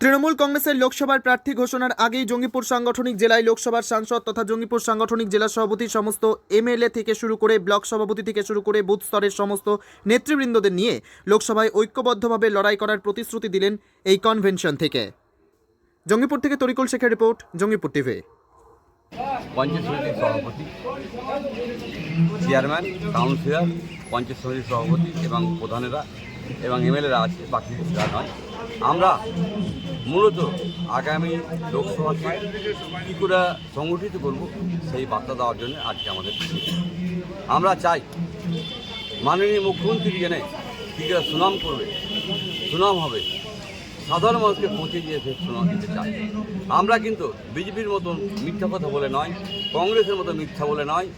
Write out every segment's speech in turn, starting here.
তৃণমূল কংগ্রেসের লোকসভার প্রার্থী ঘোষণার আগেই জঙ্গিপুর সাংগঠনিক জেলায় লোকসভার সাংসদ তথা জঙ্গিপুর সাংগঠনিক জেলা সভাপতি সমস্ত এমএলএ থেকে শুরু করে ব্লক সভাপতি থেকে শুরু করে বুথ স্তরের সমস্ত নেতৃবৃন্দদের নিয়ে লোকসভায় ঐক্যবদ্ধভাবে লড়াই করার প্রতিশ্রুতি দিলেন এই কনভেনশন থেকে। জঙ্গিপুর থেকে তরিকুল শেখের report, Jangipur TV. Chairman, councillor, panchayat সমিতির সভাপতি এবং প্রধানেরা এবং এমএলএরা আছে বাকি যা নয়। আমরা মূলত আগামী লোকসভাকে কী করে সংগঠিত করব সেই বার্তা দেওয়ার জন্য আজকে আমাদের আমরা চাই মাননীয় মুখ্যমন্ত্রী জেনে কী করে সুনাম করবে, সুনাম হবে, সাধারণ মানুষকে পৌঁছে দিয়ে সে সুনাম দিতে চাই আমরা কিন্তু বিজেপির মতন মিথ্যা কথা বলে নয়, কংগ্রেসের মতো মিথ্যা বলে নয়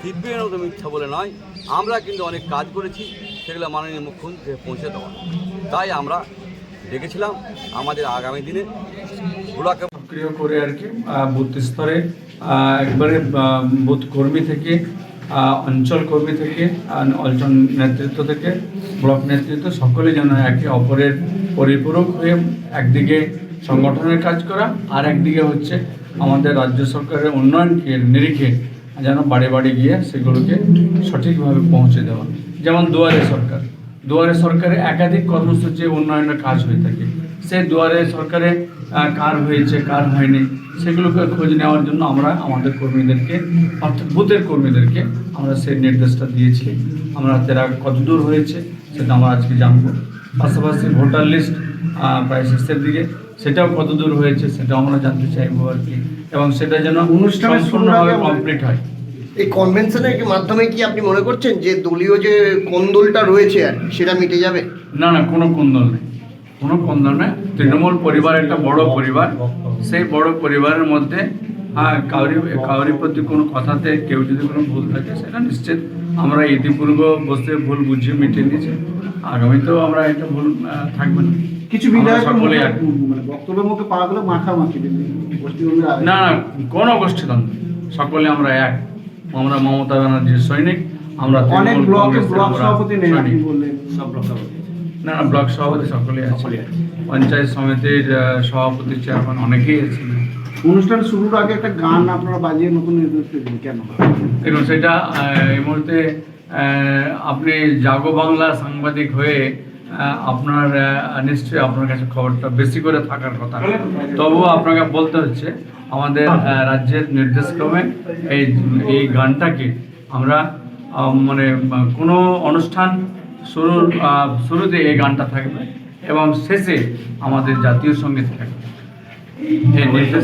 সিপিএর মতো মিথ্যা বলে নয়। আমরা কিন্তু অনেক কাজ করেছি সেগুলো মাননীয় মুখ্যমন্ত্রীকে পৌঁছে দেওয়া। তাই আমরা ডেকেছিলাম আমাদের আগামী দিনে ব্লকে সক্রিয় করে আর কি বুথ স্তরে একবারে বুথ কর্মী থেকে অঞ্চল কর্মী থেকে অঞ্চল নেতৃত্ব থেকে, ব্লক নেতৃত্ব সকলে যেন একে অপরের পরিপূরক হয়ে একদিকে সংগঠনের কাজ করা আর একদিকে হচ্ছে আমাদের রাজ্য সরকারের উন্নয়নকে নিরিখে যেন বাড়ি বাড়ি গিয়ে সেগুলোকে সঠিকভাবে পৌঁছে দেওয়া। যেমন দুয়ারে সরকার। দুয়ারে সরকারে একাধিক কর্মসূচি উন্নয়নের কাজ হয়ে থাকে। সেই দুয়ারে সরকারে কার হয়েছে, কার হয়নি, সেগুলোকে খোঁজ নেওয়ার জন্য আমরা আমাদের কর্মীদেরকে, অর্থাৎ বুথের কর্মীদেরকে আমরা সেই নির্দেশটা দিয়েছি। আমরা তারা কতদূর হয়েছে সেটা আমরা আজকে জানব। পাশাপাশি ভোটার লিস্ট প্রায় শেষের দিকে। সেটাও কতদূর হয়েছে সেটাও আমরা জানতে চাইব আর কি। এবং সেটা যেন অনুষ্ঠানের শুরুর সম্পূর্ণভাবে কমপ্লিট হয়। এই কনভেনশনের মাধ্যমে কি আপনি মনে করছেন যে দলীয় যে কোন্দলটা রয়েছে আর কি, সেটা মিটে যাবে? না না কোনো কোন্দল নেই। কোনো কোন্দল নেই। তৃণমূল পরিবার একটা বড় পরিবার। সেই বড় পরিবারের মধ্যে হ্যাঁ কাউরি কাউরি প্রতি কোনো কথাতে কেউ যদি কোনো ভুল থাকে সেটা নিশ্চিত আমরা ইতিপূর্ব বসে ভুল বুঝিয়ে মিটিয়ে দিয়েছি আগামীতেও আমরা এটা ভুল থাকবে না। কিছু বিধায়ক মানে বক্তব্যের পাওয়া গেল মাখামাখি। না না কোনো গোষ্ঠীদ্বন্দ্ব সকলে আমরা এক। আমরা মমতা ব্যানার্জির সৈনিক আমরা অনেক ব্লকে ব্লক সভাপতি নেই আপনি বললেন। সব ব্লক সভাপতি না না ব্লক সভাপতি সকলেই আছে। পঞ্চায়েত সমিতির সভাপতি চেয়ারম্যান অনেকেই আছেন। অনুষ্ঠান শুরুর আগে একটা গান আপনারা বাজিয়ে নতুন নির্দেশ দিলেন কেন? দেখুন সেটা আহ, এই মুহূর্তে আপনি জাগো বাংলা সাংবাদিক হয়ে আপনার নিশ্চয়ই আপনার কাছে খবরটা বেশি করে থাকার কথা। তবুও আপনাকে বলতে হচ্ছে, আমাদের রাজ্যের নির্দেশক্রমে এই এই গানটাকে আমরা মানে কোনো অনুষ্ঠান শুরুর শুরুতে এই গানটা থাকবে এবং শেষে আমাদের জাতীয় সংগীত থাকবে। এই নির্দেশ